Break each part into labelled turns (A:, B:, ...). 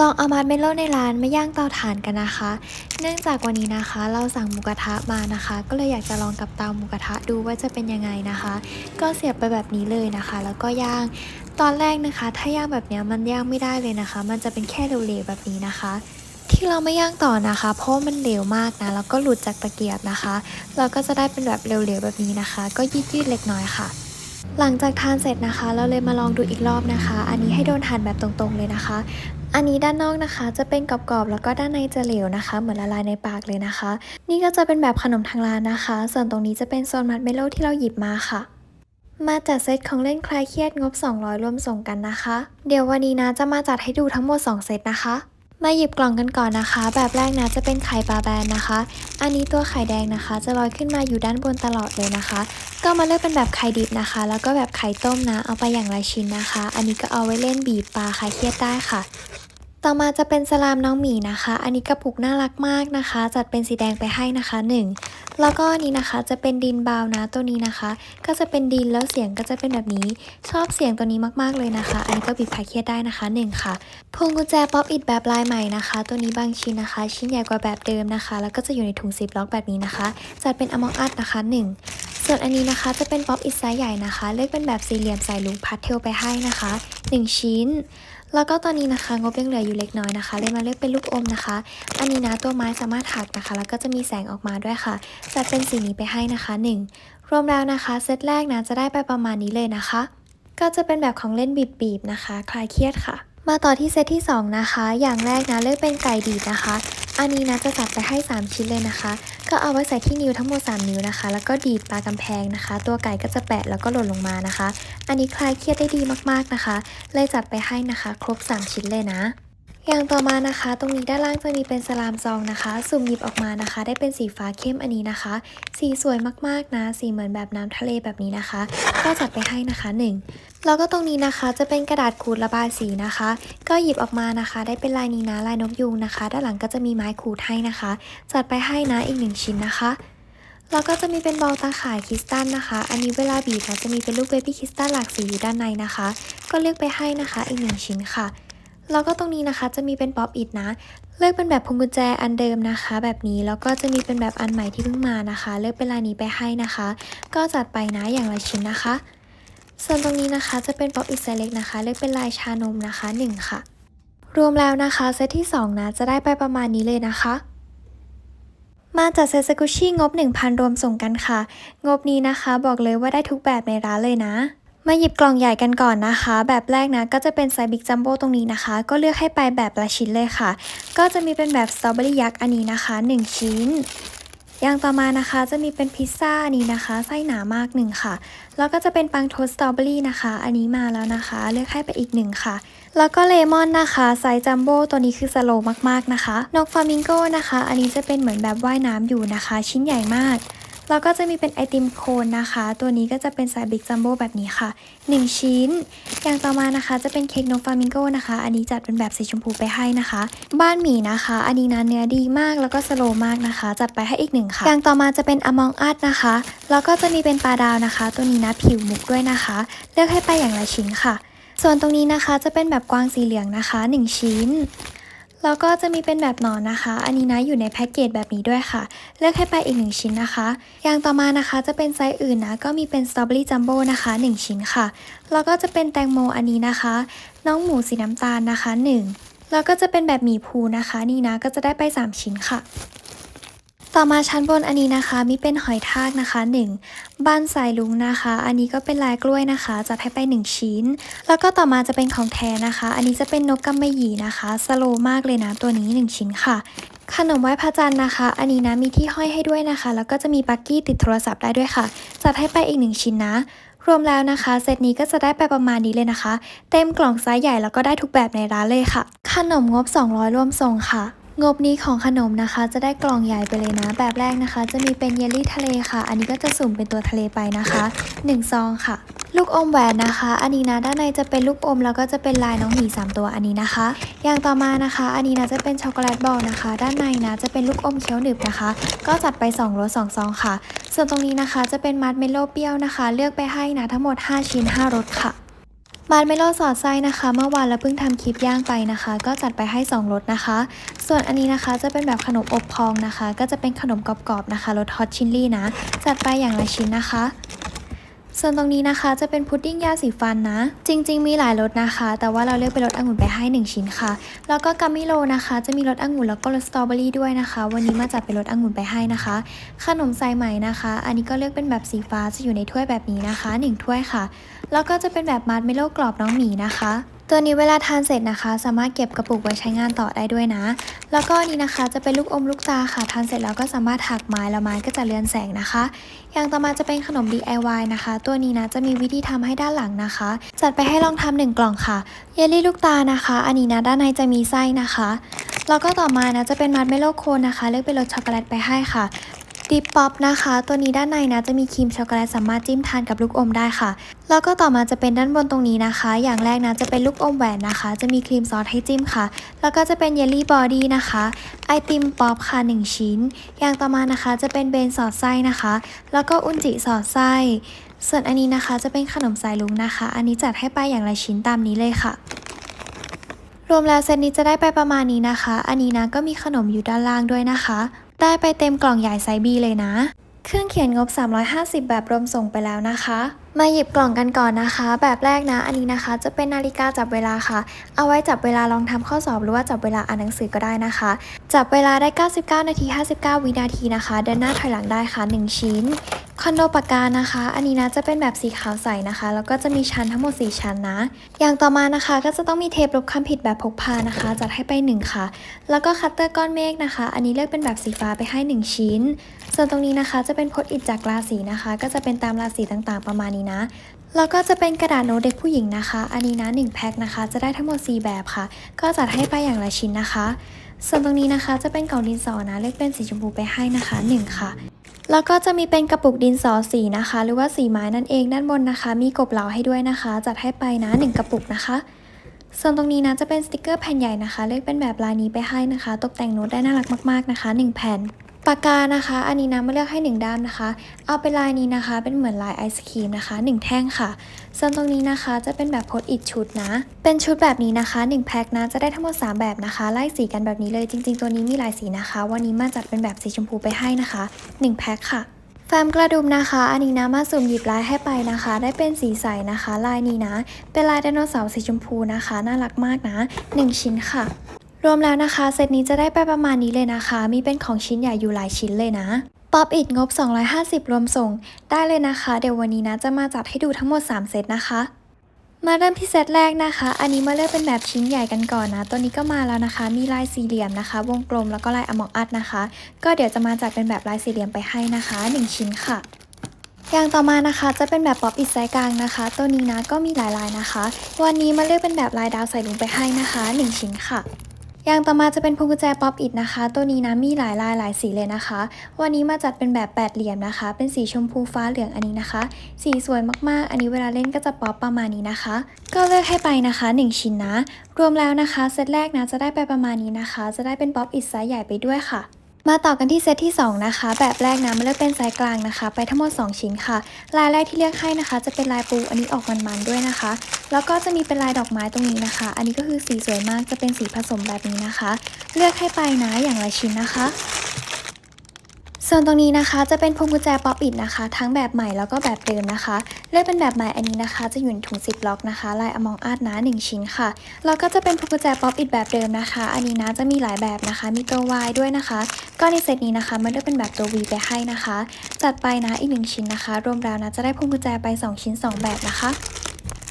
A: ลองเอามาร์เมลโล่ในร้านมาย่างเตาถ่านกันนะคะ เนื่องจากวันนี้นะคะ เราสั่งหมูกระทะมานะคะ ก็เลยอยากจะลองกับเตาหมูกระทะดูว่าจะเป็นยังไงนะคะ ก็เสียบไปแบบนี้เลยนะคะ แล้วก็ย่าง ตอนแรกนะคะ ถ้าย่างแบบนี้มันย่างไม่ได้เลยนะคะ มันจะเป็นแค่เหลวๆแบบนี้นะคะ ที่เราไม่ย่างต่อนะคะ เพราะมันเหลวมากนะแล้วก็หลุดจากตะเกียบนะคะ เราก็จะได้เป็นแบบเหลวๆแบบนี้นะคะ ก็ยืดๆเล็กน้อยค่ะหลังจากทานเสร็จนะคะ เราเลยมาลองดูอีกรอบนะคะ อันนี้ให้โดนทานแบบตรงๆเลยนะคะ อันนี้ด้านนอกนะคะจะเป็นกรอบๆ แล้วก็ด้านในจะเหลวนะคะ เหมือนละลายในปากเลยนะคะ นี่ก็จะเป็นแบบขนมทางร้านนะคะ ส่วนตรงนี้จะเป็นโซนมัดเมโลที่เราหยิบมาค่ะ มาจัดเซตของเล่นคลายเครียดงบ 200 รวมส่งกันนะคะ เดี๋ยววันนี้นะจะมาจัดให้ดูทั้งหมด 2 เซตนะคะ มาหยิบกล่องกันก่อนนะคะ แบบแรกนะจะเป็นไข่ปลาแบนนะคะ อันนี้ตัวไข่แดงนะคะ จะลอยขึ้นมาอยู่ด้านบนตลอดเลยนะคะ ก็มาเลือกเป็นแบบไข่ดิบนะคะ แล้วก็แบบไข่ต้มนะ เอาไปอย่างละชิ้นนะคะ อันนี้ก็เอาไว้เล่นบีบปลาคลายเครียดได้ค่ะ ต่อมาจะเป็นสลามน้องหมีนะคะ อันนี้กระปุกน่ารักมากนะคะ จัดเป็นสีแดงไปให้นะคะหนึ่งแล้วก็อันนี้นะคะจะเป็นดินบาวนะตัวนี้นะคะ ก็จะเป็นดินแล้วเสียงก็จะเป็นแบบนี้ ชอบเสียงตัวนี้มากๆเลยนะคะ อันนี้ก็บีบคลายเครียดได้นะคะหนึ่งค่ะ พวงกุญแจป๊อปอิดแบบลายใหม่นะคะ ตัวนี้บางชิ้นนะคะ ชิ้นใหญ่กว่าแบบเดิมนะคะ แล้วก็จะอยู่ในถุงซิปล็อกแบบนี้นะคะ จัดเป็นอมองอัดนะคะหนึ่ง ส่วนอันนี้นะคะจะเป็นป๊อปอิดไซส์ใหญ่นะคะ เลือกเป็นแบบสี่เหลี่ยมใส่ลูกพาสเทลไปให้นะคะ 1 ชิ้น แล้วก็ตอนนี้นะคะงบยังเหลืออยู่เล็กน้อยนะคะ เลยมาเลือกเป็นลูกอมนะคะ อันนี้นะตัวไม้สามารถถักนะคะ แล้วก็จะมีแสงออกมาด้วยค่ะจัดเป็นสีนี้ไปให้นะคะ 1 รวมแล้วนะคะเซตแรกนะจะได้ไปประมาณนี้เลยนะคะ ก็จะเป็นแบบของเล่นบีบๆนะคะ คลายเครียดค่ะ มาต่อที่เซตที่ 2 นะคะ อย่างแรกนะเลือกเป็นไก่ดีดนะคะ อันนี้นะจะจัดไปให้ 3 ชิ้นเลยนะคะ ก็เอาไว้ใส่ที่นิ้วทั้งหมด 3 นิ้วนะคะ แล้วก็ดีดปลากำแพงนะคะ ตัวไก่ก็จะแปะแล้วก็หล่นลงมานะคะ อันนี้คลายเครียดได้ดีมากๆนะคะ เลยจัดไปให้นะคะ ครบ 3 ชิ้นเลยนะ อย่างต่อมานะคะ ตรงนี้ด้านล่างจะมีเป็นสลามซองนะคะ สุ่มหยิบออกมานะคะ ได้เป็นสีฟ้าเข้มอันนี้นะคะ สีสวยมากๆนะ สีเหมือนแบบน้ำทะเลแบบนี้นะคะ ก็จัดไปให้นะคะ 1 แล้วก็ตรงนี้นะคะจะเป็นกระดาษขูดระบายสีนะคะ ก็หยิบออกมานะคะ ได้เป็นลายนี้นะลายนกยูงนะคะ ด้านหลังก็จะมีไม้ขูดให้นะคะ จัดไปให้นะอีกหนึ่งชิ้นนะคะแล้วก็จะมีเป็นบอลตาข่ายคริสตัลนะคะ อันนี้เวลาบีบนะจะมีเป็นลูกเบบี้คริสตัลหลากสีอยู่ด้านในนะคะ ก็เลือกไปให้นะคะอีกหนึ่งชิ้นค่ะ แล้วก็ตรงนี้นะคะจะมีเป็นป๊อปอิดนะ เลือกเป็นแบบพวงกุญแจอันเดิมนะคะ แบบนี้แล้วก็จะมีเป็นแบบอันใหม่ที่เพิ่งมานะคะ เลือกเป็นลายนี้ไปให้นะคะ ก็จัดไปนะอย่างละชิ้นนะคะ ส่วนตรงนี้นะคะจะเป็นป๊อปอิดไซส์เล็กนะคะ เลือกเป็นลายชานมนะคะ 1 ค่ะ รวมแล้วนะคะเซตที่ 2 นะจะได้ไปประมาณนี้เลยนะคะมาจัดเซตสกุชชี่งบ 1,000 รวมส่งกันค่ะ งบนี้นะคะบอกเลยว่าได้ทุกแบบในร้านเลยนะ มาหยิบกล่องใหญ่กันก่อนนะคะ แบบแรกนะก็จะเป็นไซส์บิ๊กจัมโบ้ตรงนี้นะคะ ก็เลือกให้ไปแบบละชิ้นเลยค่ะ ก็จะมีเป็นแบบสตรอเบอรี่ยักษ์อันนี้นะคะ 1 ชิ้น อย่างต่อมานะคะจะมีเป็นพิซซ่าอันนี้นะคะไส้หนามากหนึ่งค่ะ แล้วก็จะเป็นปังโทสต์สตรอเบอรี่นะคะ อันนี้มาแล้วนะคะ เลือกให้ไปอีกหนึ่งค่ะ แล้วก็เลมอนนะคะไซส์จัมโบ้ตัวนี้คือสโลว์มากๆนะคะนกฟามิงโก้นะคะ อันนี้จะเป็นเหมือนแบบว่ายน้ำอยู่นะคะ ชิ้นใหญ่มาก แล้วก็จะมีเป็นไอติมโคนนะคะ ตัวนี้ก็จะเป็นไซส์บิ๊กจัมโบ้แบบนี้ค่ะ 1 ชิ้น อย่างต่อมานะคะจะเป็นเค้กนกฟามิงโก้นะคะ อันนี้จัดเป็นแบบสีชมพูไปให้นะคะ บ้านหมีนะคะ อันนี้นะเนื้อดีมากแล้วก็สโลว์มากนะคะ จัดไปให้อีกหนึ่งค่ะ อย่างต่อมาจะเป็นอมองอัดนะคะ แล้วก็จะมีเป็นปลาดาวนะคะ ตัวนี้นะผิวมุกด้วยนะคะ เลือกให้ไปอย่างละชิ้นค่ะ ส่วนตรงนี้นะคะจะเป็นแบบกวางสีเหลืองนะคะ 1 ชิ้น แล้วก็จะมีเป็นแบบหนอนนะคะ อันนี้นะอยู่ในแพ็กเกจแบบนี้ด้วยค่ะ เลือกให้ไปอีก 1 ชิ้นนะคะ อย่างต่อมานะคะจะเป็นไซส์อื่นนะ ก็มีเป็นสตรอเบอรี่จัมโบ้นะคะ 1 ชิ้นค่ะ แล้วก็จะเป็นแตงโมอันนี้นะคะ น้องหมูสีน้ำตาลนะคะ 1 แล้วก็จะเป็นแบบหมีภูนะคะ นี่นะก็จะได้ไป 3 ชิ้นค่ะ ต่อมาชั้นบนอันนี้นะคะ มีเป็นหอยทากนะคะ 1 บ้านสายลุงนะคะ อันนี้ก็เป็นลายกล้วยนะคะจัดให้ไป 1 ชิ้น แล้วก็ต่อมาจะเป็นของแท้นะคะ อันนี้จะเป็นนกกำมะหยี่นะคะ สโลมากเลยนะตัวนี้ 1 ชิ้นค่ะ ขนมไหว้พระจันทร์นะคะ อันนี้นะมีที่ห้อยให้ด้วยนะคะ แล้วก็จะมีปักกี้ติดโทรศัพท์ได้ด้วยค่ะ จัดให้ไปอีก 1 ชิ้นนะรวมแล้วนะคะ เซตนี้ก็จะได้ไปประมาณนี้เลยนะคะ เต็มกล่องไซส์ใหญ่แล้วก็ได้ทุกแบบในร้านเลยค่ะ ขนมงบ 200 รวมส่งค่ะ งบนี้ของขนมนะคะ จะได้กล่องใหญ่ไปเลยนะ แบบแรกนะคะ จะมีเป็นเยลลี่ทะเลค่ะ อันนี้ก็จะสุ่มเป็นตัวทะเลไปนะคะ1ซองค่ะ ลูกอมแหวนนะคะ อันนี้นะด้านในจะเป็นลูกอมแล้วก็จะเป็นลายน้องหมีสามตัวอันนี้นะคะ อย่างต่อมานะคะ อันนี้นะจะเป็นช็อกโกแลตบอลนะคะ ด้านในนะจะเป็นลูกอมเคี้ยวหนึบนะคะ ก็จัดไป2รส2ซองค่ะ ส่วนตรงนี้นะคะจะเป็นมัดเมลโล่เปรี้ยวนะคะ เลือกไปให้นะทั้งหมด 5 ชิ้น 5รสค่ะ มาร์เมลอนสอดไส้นะคะ เมื่อวานเราเพิ่งทำคลิปย่างไปนะคะ ก็จัดไปให้ 2รสนะคะ ส่วนอันนี้นะคะจะเป็นแบบขนมอบพองนะคะ ก็จะเป็นขนมกรอบๆนะคะรสฮอตชิลลี่นะ จัดไปอย่างละชิ้นนะคะ ส่วนตรงนี้นะคะจะเป็นพุดดิ้งยาสีฟันนะ จริง ๆ มีหลายรสนะคะ แต่ว่าเราเลือกเป็นรสองุ่นไปให้ 1 ชิ้นค่ะ แล้วก็กัมมิโลนะคะ จะมีรสองุ่นแล้วก็รสสตรอเบอรี่ด้วยนะคะ วันนี้มาจัดเป็นรสองุ่นไปให้นะคะ ขนมสายไหมนะคะ อันนี้ก็เลือกเป็นแบบสีฟ้าจะอยู่ในถ้วยแบบนี้นะคะ 1 ถ้วยค่ะ แล้วก็จะเป็นแบบมาร์เมโล่กรอบน้องหมีนะคะ ตัวนี้เวลาทานเสร็จนะคะ สามารถเก็บกระปุกไว้ใช้งานต่อได้ด้วยนะ แล้วก็นนี้นะคะจะเป็นลูกอมลูกตาค่ะ ทานเสร็จแล้วก็สามารถถักไม้แล้วไม้ก็จะเลือนแสงนะคะ อย่างต่อมาจะเป็นขนม DIY นะคะ ตัวนี้นะจะมีวิธีทำให้ด้านหลังนะคะ จัดไปให้ลองทำหนึ่งกล่องค่ะ เยลลี่ลูกตานะคะ อันนี้นะด้านในจะมีไส้นะคะ แล้วก็ต่อมานะจะเป็นมัดเมลโลโคนนะคะ เลือกเป็นรสช็อกโกแลตไปให้ค่ะ ดิปป๊อปนะคะ ตัวนี้ด้านในนะจะมีครีมช็อกโกแลตสามารถจิ้มทานกับลูกอมได้ค่ะ แล้วก็ต่อมาจะเป็นด้านบนตรงนี้นะคะ อย่างแรกนะจะเป็นลูกอมแหวนนะคะ จะมีครีมซอสให้จิ้มค่ะ แล้วก็จะเป็นเยลลี่บอดี้นะคะ ไอติมป๊อปค่ะ 1 ชิ้น อย่างต่อมานะคะจะเป็นเบนสอดไส้นะคะ แล้วก็อุนจิสอดไส้ ส่วนอันนี้นะคะจะเป็นขนมสายลุงนะคะ อันนี้จัดให้ไปอย่างละชิ้นตามนี้เลยค่ะรวมแล้วเซตนี้จะได้ไปประมาณนี้นะคะ อันนี้นะก็มีขนมอยู่ด้านล่างด้วยนะคะ ได้ไปเต็มกล่องใหญ่ไซส์ B เลยนะ เครื่องเขียนงบ 350 แบบรวมส่งไปแล้วนะคะ มาหยิบกล่องกันก่อนนะคะ แบบแรกนะ อันนี้นะคะ จะเป็นนาฬิกาจับเวลาค่ะ เอาไว้จับเวลาลองทำข้อสอบหรือว่าจับเวลาอ่านหนังสือก็ได้นะคะ จับเวลาได้ 99 นาที 59 วินาทีนะคะ เดินหน้าถอยหลังได้ค่ะ 1 ชิ้น คอนโดปากกานะคะ อันนี้นะจะเป็นแบบสีขาวใสนะคะ แล้วก็จะมีชั้นทั้งหมด 4 ชั้นนะ อย่างต่อมานะคะ ก็จะต้องมีเทปลบคำผิดแบบพกพานะคะ จัดให้ไป 1 ค่ะ แล้วก็คัตเตอร์ก้อนเมฆนะคะ อันนี้เลือกเป็นแบบสีฟ้าไปให้ 1 ชิ้น ส่วนตรงนี้นะคะจะเป็นพสต์อิทจากราศีนะคะ ก็จะเป็นตามราศีต่างๆประมาณนี้นะแล้วก็จะเป็นกระดาษโน้ตเด็กผู้หญิงนะคะ อันนี้นะ1แพ็คนะคะ จะได้ทั้งหมด 4 แบบค่ะ ก็จัดให้ไปอย่างละชิ้นนะคะ ส่วนตรงนี้นะคะจะเป็นกล่องดินสอนะเลือกเป็นสีชมพูไปให้นะคะ 1 ค่ะ แล้วก็จะมีเป็นกระปุกดินสอสีนะคะ หรือว่าสีไม้นั่นเองด้านบนนะคะ มีกบเหลาให้ด้วยนะคะ จัดให้ไปนะ 1 กระปุกนะคะ ส่วนตรงนี้นะจะเป็นสติกเกอร์แผ่นใหญ่นะคะ เลือกเป็นแบบลายนี้ไปให้นะคะ ตกแต่งโน้ตได้น่ารักมากๆนะคะ 1 แผ่น ปากกานะคะ อันนี้นะมาเลือกให้ 1 ด้ามนะคะ เอาเป็นลายนี้นะคะ เป็นเหมือนลายไอศครีมนะคะ 1 แท่งค่ะ ส่วนตรงนี้นะคะจะเป็นแบบโพสอิทชุดนะ เป็นชุดแบบนี้นะคะ 1 แพ็คนะ จะได้ทั้งหมด 3 แบบนะคะ ไล่สีกันแบบนี้เลย จริง ๆ ตัวนี้มีหลายสีนะคะ วันนี้มาจัดเป็นแบบสีชมพูไปให้นะคะ 1 แพ็คค่ะแฟ้มกระดุมนะคะ อันนี้นะมาสุ่มหยิบลายให้ไปนะคะ ได้เป็นสีใสนะคะ ลายนี้นะ เป็นลายไดโนเสาร์สีชมพูนะคะ น่ารักมากนะ 1 ชิ้นค่ะ รวมแล้วนะคะ เซตนี้จะได้ไปประมาณนี้เลยนะคะ มีเป็นของชิ้นใหญ่อยู่หลายชิ้นเลยนะป๊อปอิดงบ 250 รวมส่ง ได้เลยนะคะ เดี๋ยววันนี้นะจะมาจัดให้ดูทั้งหมด 3 เซตนะคะ มาเริ่มที่เซตแรกนะคะ อันนี้มาเลือกเป็นแบบชิ้นใหญ่กันก่อนนะ ตัวนี้ก็มาแล้วนะคะ มีลายสี่เหลี่ยมนะคะ วงกลมแล้วก็ลายอมองอัดนะคะ ก็เดี๋ยวจะมาจัดเป็นแบบลายสี่เหลี่ยมไปให้นะคะ 1 ชิ้นค่ะอย่างต่อมานะคะจะเป็นแบบป๊อปอิดไซส์กลางนะคะ ตัวนี้นะก็มีหลายลายนะคะ วันนี้มาเลือกเป็นแบบลายดาวใส่ลงไปให้นะคะ 1 ชิ้นค่ะ อย่างต่อมาจะเป็นพวงกุญแจป๊อปอิดนะคะ ตัวนี้นะมีหลายลายหลายสีเลยนะคะ วันนี้มาจัดเป็นแบบแปดเหลี่ยมนะคะ เป็นสีชมพูฟ้าเหลืองอันนี้นะคะ สีสวยมากๆ อันนี้เวลาเล่นก็จะป๊อปประมาณนี้นะคะ ก็เลือกให้ไปนะคะ 1 ชิ้นนะ รวมแล้วนะคะเซตแรกนะจะได้ไปประมาณนี้นะคะ จะได้เป็นป๊อปอิดไซส์ใหญ่ไปด้วยค่ะ มาต่อกันที่เซตที่ 2 นะคะ แบบแรกนะมาเลือกเป็นไซส์กลางนะคะ ไปทั้งหมด 2 ชิ้นค่ะ ลายแรกที่เลือกให้นะคะ จะเป็นลายปูอันนี้ออกมันๆด้วยนะคะ แล้วก็จะมีเป็นลายดอกไม้ตรงนี้นะคะ อันนี้ก็คือสีสวยมากจะเป็นสีผสมแบบนี้นะคะ เลือกให้ไปนะอย่างละชิ้นนะคะ ส่วนตรงนี้นะคะจะเป็นพวงกุญแจป๊อปอิดนะคะ ทั้งแบบใหม่แล้วก็แบบเดิมนะคะเลือกเป็นแบบใหม่อันนี้นะคะ จะอยู่ในถุงซิปล็อกนะคะ ลายอมองอาดนะ1 ชิ้นค่ะแล้วก็จะเป็นพวงกุญแจป๊อปอิดแบบเดิมนะคะ อันนี้นะจะมีหลายแบบนะคะ มีตัว Y ด้วยนะคะ ก็ในเซตนี้นะคะ มันเลือกเป็นแบบตัว V ไปให้นะคะ จัดไปนะอีกหนึ่งชิ้นนะคะ รวมแล้วนะจะได้พวงกุญแจไป 2 ชิ้น 2 แบบนะคะ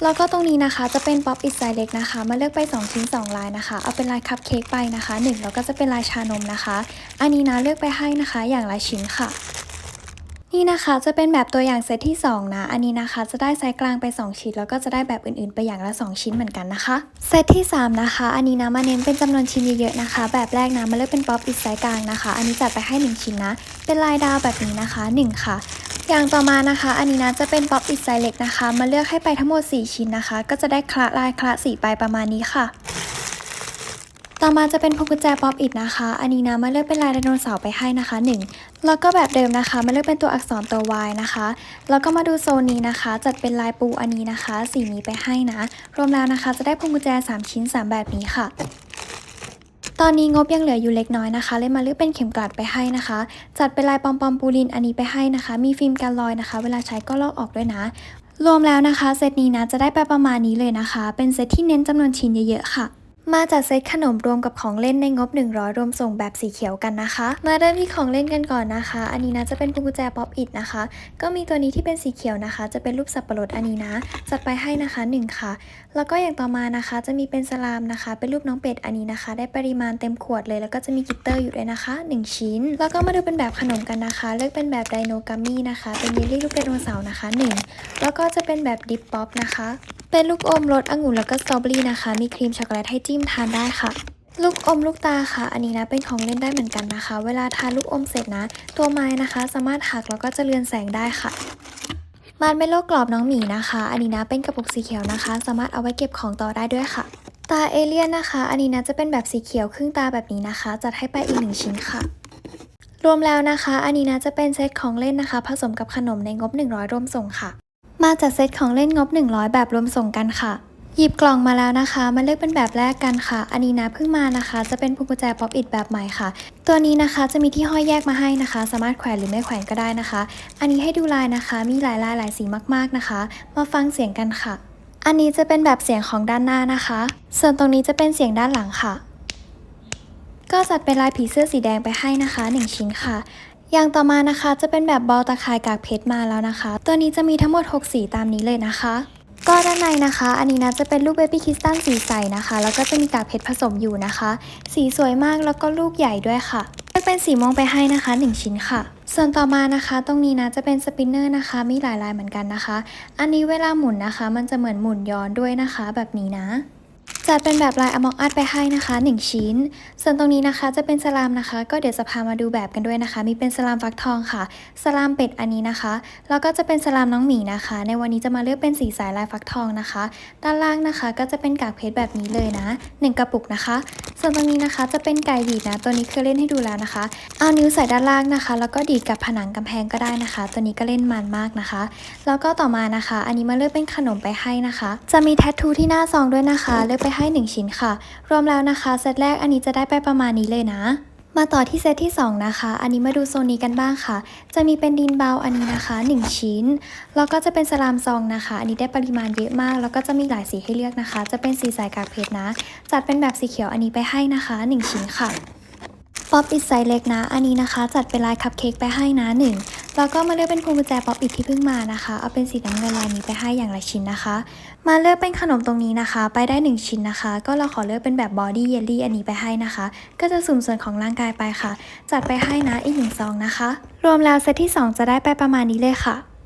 A: แล้วก็ตรงนี้นะคะจะเป็นป๊อปอิดไซส์เล็กนะคะ มาเลือกไป 2 ชิ้น 2 ลายนะคะ เอาเป็นลายคัพเค้กไปนะคะ 1 แล้วก็จะเป็นลายชานมนะคะ อันนี้นะเลือกไปให้นะคะอย่างละชิ้นค่ะนี่นะคะจะเป็นแบบตัวอย่างเซตที่ 2 นะ อันนี้นะคะจะได้ไซส์กลางไป 2 ชิ้น แล้วก็จะได้แบบอื่นๆ ไปอย่างละ 2 ชิ้นเหมือนกันนะคะ เซตที่ 3 นะคะ อันนี้นะมาเน้นเป็นจำนวนชิ้นเยอะๆนะคะ แบบแรกนะมาเลือกเป็นป๊อปอิดไซส์กลางนะคะ อันนี้จัดไปให้ 1 ชิ้นนะ เป็นลายดาวแบบนี้นะคะ 1 ค่ะ อย่างต่อมานะคะ อันนี้นะจะเป็นป๊อปอิดไซเล็กนะคะ มาเลือกให้ไปทั้งหมด 4 ชิ้นนะคะ ก็จะได้คละลายคละสีไปประมาณนี้ค่ะ ต่อมาจะเป็นพวงกุญแจป๊อปอิดนะคะ อันนี้นะมาเลือกเป็นลายไดโนเสาร์ไปให้นะคะ 1 แล้วก็แบบเดิมนะคะ มาเลือกเป็นตัวอักษรตัว Y นะคะ แล้วก็มาดูโซนนี้นะคะ จัดเป็นลายปูอันนี้นะคะ สีนี้ไปให้นะ รวมแล้วนะคะ จะได้พวงกุญแจ 3 ชิ้น 3 แบบนี้ค่ะ ตอนนี้งบยังเหลืออยู่เล็กน้อยนะคะ เลยมาเลือกเป็นเข็มกลัดไปให้นะคะ จัดเป็นลายปอมปอมปูลินอันนี้ไปให้นะคะ มีฟิล์มกันรอยนะคะ เวลาใช้ก็ลอกออกด้วยนะ รวมแล้วนะคะเซตนี้นะจะได้ไปประมาณนี้เลยนะคะ เป็นเซตที่เน้นจำนวนชิ้นเยอะๆค่ะ มาจากเซตขนมรวมกับของเล่นในงบ 100 รวมส่งแบบสีเขียวกันนะคะ มาเริ่มที่ของเล่นกันก่อนนะคะ อันนี้นะจะเป็นกุญแจป๊อปอิดนะคะ ก็มีตัวนี้ที่เป็นสีเขียวนะคะ จะเป็นรูปสับปะรดอันนี้นะ จัดไปให้นะคะ 1 ค่ะ แล้วก็อย่างต่อมานะคะ จะมีเป็นสลามนะคะ เป็นรูปน้องเป็ดอันนี้นะคะ ได้ปริมาณเต็มขวดเลย แล้วก็จะมีกิตเตอร์อยู่ด้วยนะคะ 1 ชิ้น แล้วก็มาดูเป็นแบบขนมกันนะคะ เลือกเป็นแบบไดโนกัมมี่นะคะ เป็นเยลลี่รูปไดโนเสาร์นะคะ 1 แล้วก็จะเป็นแบบดิปป๊อปนะคะ เป็นลูกอมรสองุ่นแล้วก็สตรอเบอรี่นะคะ มีครีมช็อกโกแลตให้จิ้มทานได้ค่ะ ลูกอมลูกตาค่ะ อันนี้นะเป็นของเล่นได้เหมือนกันนะคะ เวลาทานลูกอมเสร็จนะ ตัวไม้นะคะ สามารถหักแล้วก็จะเลือนแสงได้ค่ะมันเป็นโลกกรอบน้องหมีนะคะ อันนี้นะเป็นกระปุกสีเขียวนะคะ สามารถเอาไว้เก็บของต่อได้ด้วยค่ะ ตาเอเลี่ยนนะคะ อันนี้นะจะเป็นแบบสีเขียวครึ่งตาแบบนี้นะคะ จัดให้ไปอีกหนึ่งชิ้นค่ะ รวมแล้วนะคะ อันนี้นะจะเป็นเซตของเล่นนะคะ ผสมกับขนมในงบ 100รวมส่งค่ะ มาจากเซตของเล่นงบ 100 แบบรวมส่งกันค่ะ หยิบกล่องมาแล้วนะคะ มาเลือกเป็นแบบแรกกันค่ะ อันนี้นะเพิ่งมานะคะ จะเป็นพวงกุญแจป๊อปอิดแบบใหม่ค่ะ ตัวนี้นะคะจะมีที่ห้อยแยกมาให้นะคะ สามารถแขวนหรือไม่แขวนก็ได้นะคะ อันนี้ให้ดูลายนะคะ มีหลายลายหลายสีมากๆนะคะ มาฟังเสียงกันค่ะ อันนี้จะเป็นแบบเสียงของด้านหน้านะคะ ส่วนตรงนี้จะเป็นเสียงด้านหลังค่ะก็จัดเป็นลายผีเสื้อสีแดงไปให้นะคะ 1 ชิ้นค่ะ อย่างต่อมานะคะจะเป็นแบบบอลตะข่ายกากเพชรมาแล้วนะคะ ตัวนี้จะมีทั้งหมด 6 สีตามนี้เลยนะคะ ก็ด้านในนะคะ อันนี้นะจะเป็นลูกเบบี้คริสตัลสีใสนะคะ แล้วก็จะมีกากเพชรผสมอยู่นะคะ สีสวยมากแล้วก็ลูกใหญ่ด้วยค่ะเลือกเป็นสีม่วงไปให้นะคะ 1 ชิ้นค่ะ ส่วนต่อมานะคะ ตรงนี้นะจะเป็นสปินเนอร์นะคะ มีหลายลายเหมือนกันนะคะ อันนี้เวลาหมุนนะคะ มันจะเหมือนหมุนย้อนด้วยนะคะ แบบนี้นะ จัดเป็นแบบลายอมองอัดไปให้นะคะ 1 ชิ้น ส่วนตรงนี้นะคะจะเป็นสลามนะคะ ก็เดี๋ยวจะพามาดูแบบกันด้วยนะคะ มีเป็นสลามฟักทองค่ะ สลามเป็ดอันนี้นะคะ แล้วก็จะเป็นสลามน้องหมีนะคะ ในวันนี้จะมาเลือกเป็นสีสายลายฟักทองนะคะ ด้านล่างนะคะ ก็จะเป็นกากเพชรแบบนี้เลยนะ 1 กระปุกนะคะ ส่วนตรงนี้นะคะจะเป็นไก่ดีดนะ ตัวนี้เคยเล่นให้ดูแล้วนะคะ เอานิ้วใส่ด้านล่างนะคะ แล้วก็ดีดกับผนังกำแพงก็ได้นะคะ ตัวนี้ก็เล่นมันมากนะคะ แล้วก็ต่อมานะคะ อันนี้มาเลือกเป็นขนมไปให้นะคะ จะมีแทททูที่หน้าซองด้วยนะคะ เลือกไปให้ 1 ชิ้นค่ะ รวมแล้วนะคะเซตแรกอันนี้จะได้ไปประมาณนี้เลยนะ มาต่อที่เซตที่ 2 นะคะ อันนี้มาดูโซนนี้กันบ้างค่ะ จะมีเป็นดินเบาอันนี้นะคะ 1 ชิ้น แล้วก็จะเป็นสลามซองนะคะ อันนี้ได้ปริมาณเยอะมาก แล้วก็จะมีหลายสีให้เลือกนะคะ จะเป็นสีสายกากเพชรนะ จัดเป็นแบบสีเขียวอันนี้ไปให้นะคะ 1 ชิ้นค่ะป๊อปอิดไซส์เล็กนะ อันนี้นะคะ จัดเป็นลายคัพเค้กไปให้นะหนึ่ง แล้วก็มาเลือกเป็นพวงกุญแจป๊อปอิดที่เพิ่งมานะคะ เอาเป็นสีน้ำเงินลายนี้ไปให้อย่างละชิ้นนะคะ มาเลือกเป็นขนมตรงนี้นะคะ ไปได้ 1 ชิ้นนะคะ ก็เราขอเลือกเป็นแบบบอดี้เยลลี่อันนี้ไปให้นะคะ ก็จะสุ่มส่วนของร่างกายไปค่ะ จัดไปให้นะอีกหนึ่งซองนะคะ รวมแล้วเซตที่ 2 จะได้ไปประมาณนี้เลยค่ะ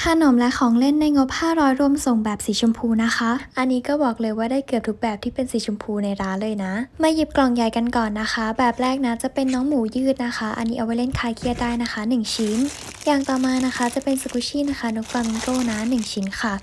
A: ขนมและของเล่นในงบ 500 รวมส่งแบบสีชมพูนะคะ อันนี้ก็บอกเลยว่าได้เกือบทุกแบบที่เป็นสีชมพูในร้านเลยนะ มาหยิบกล่องใหญ่กันก่อนนะคะ แบบแรกนะจะเป็นน้องหมูยืดนะคะ อันนี้เอาไว้เล่นคลายเครียดได้นะคะ 1 ชิ้น อย่างต่อมานะคะจะเป็นสกุชี่นะคะนกฟลามิงโกนะ 1 ชิ้นค่ะ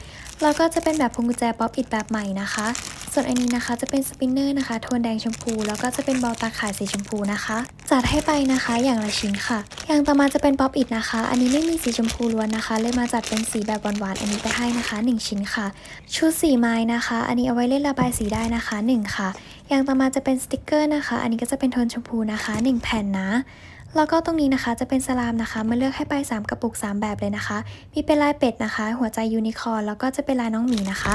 A: แล้วก็จะเป็นแบบพวงกุญแจป๊อปอิดแบบใหม่นะคะ ส่วนอันนี้นะคะจะเป็นสปินเนอร์นะคะ โทนแดงชมพู แล้วก็จะเป็นบอลตาข่ายสีชมพูนะคะ จัดให้ไปนะคะอย่างละชิ้นค่ะ อย่างต่อมาจะเป็นป๊อปอิดนะคะ อันนี้ไม่มีสีชมพูล้วนนะคะ เลยมาจัดเป็นสีแบบหวานๆอันนี้ไปให้นะคะ 1 ชิ้นค่ะ ชุดสีไม้นะคะ อันนี้เอาไว้เล่นระบายสีได้นะคะ 1 ค่ะ อย่างต่อมาจะเป็นสติกเกอร์นะคะ อันนี้ก็จะเป็นโทนชมพูนะคะ 1 แผ่นนะแล้วก็ตรงนี้นะคะจะเป็นสลามนะคะ มาเลือกให้ไป 3 กระปุก 3 แบบเลยนะคะ มีเป็นลายเป็ดนะคะ หัวใจยูนิคอร์นแล้วก็จะเป็นลายน้องหมีนะคะ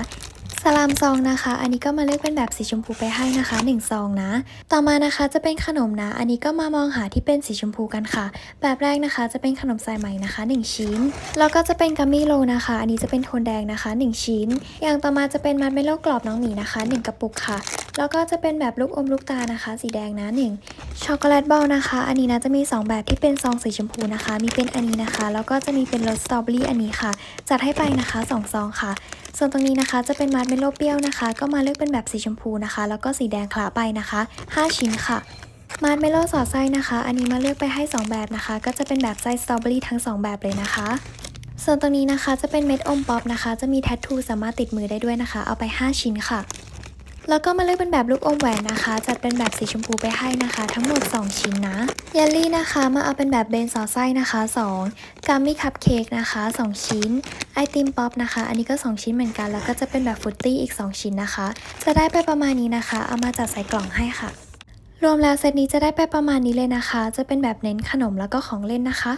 A: สลามซองนะคะ อันนี้ก็มาเลือกเป็นแบบสีชมพูไปให้นะคะ1ซองนะ ต่อมานะคะจะเป็นขนมนะ อันนี้ก็มามองหาที่เป็นสีชมพูกันค่ะ แบบแรกนะคะจะเป็นขนมสายไหมนะคะ 1 ชิ้น แล้วก็จะเป็นกัมมี่โลนะคะ อันนี้จะเป็นโทนแดงนะคะ 1 ชิ้น อย่างต่อมาจะเป็นมัดเมลโล่กรอบน้องหมีนะคะ 1 กระปุกค่ะ แล้วก็จะเป็นแบบลูกอมลูกตานะคะ สีแดงนะ 1 ช็อกโกแลตบอลนะคะ อันนี้นะจะมี 2 แบบที่เป็นซองสีชมพูนะคะ มีเป็นอันนี้นะคะ แล้วก็จะมีเป็นรสสตรอเบอรี่อันนี้ค่ะ จัดให้ไปนะคะ2ซองค่ะ ส่วนตรงนี้นะคะจะเป็นมัดเมลโล่เปรี้ยวนะคะ ก็มาเลือกเป็นแบบสีชมพูนะคะ แล้วก็สีแดงคลาไปนะคะ 5 ชิ้นค่ะมาร์เมลโล่สอดไส้นะคะ อันนี้มาเลือกไปให้ 2 แบบนะคะ ก็จะเป็นแบบไส้สตรอเบอรี่ทั้ง 2 แบบเลยนะคะ ส่วนตรงนี้นะคะจะเป็นเม็ดอมป๊อปนะคะ จะมีแทททูสามารถติดมือได้ด้วยนะคะ เอาไป 5 ชิ้นค่ะ แล้วก็มาเลือกเป็นแบบลูกอมแหวนนะคะ จัดเป็นแบบสีชมพูไปให้นะคะ ทั้งหมด 2 ชิ้นนะเยลลี่นะคะ มาเอาเป็นแบบเบนซอสไส้นะคะ 2กัมมี่คัพเค้กนะคะ 2 ชิ้น ไอติมป๊อปนะคะ อันนี้ก็ 2 ชิ้นเหมือนกัน แล้วก็จะเป็นแบบฟุตตี้อีก 2 ชิ้นนะคะ จะได้ไปประมาณนี้นะคะ เอามาจัดใส่กล่องให้ค่ะ รวมแล้วเซตนี้จะได้ไปประมาณนี้เลยนะคะ จะเป็นแบบเน้นขนมแล้วก็ของเล่นนะคะ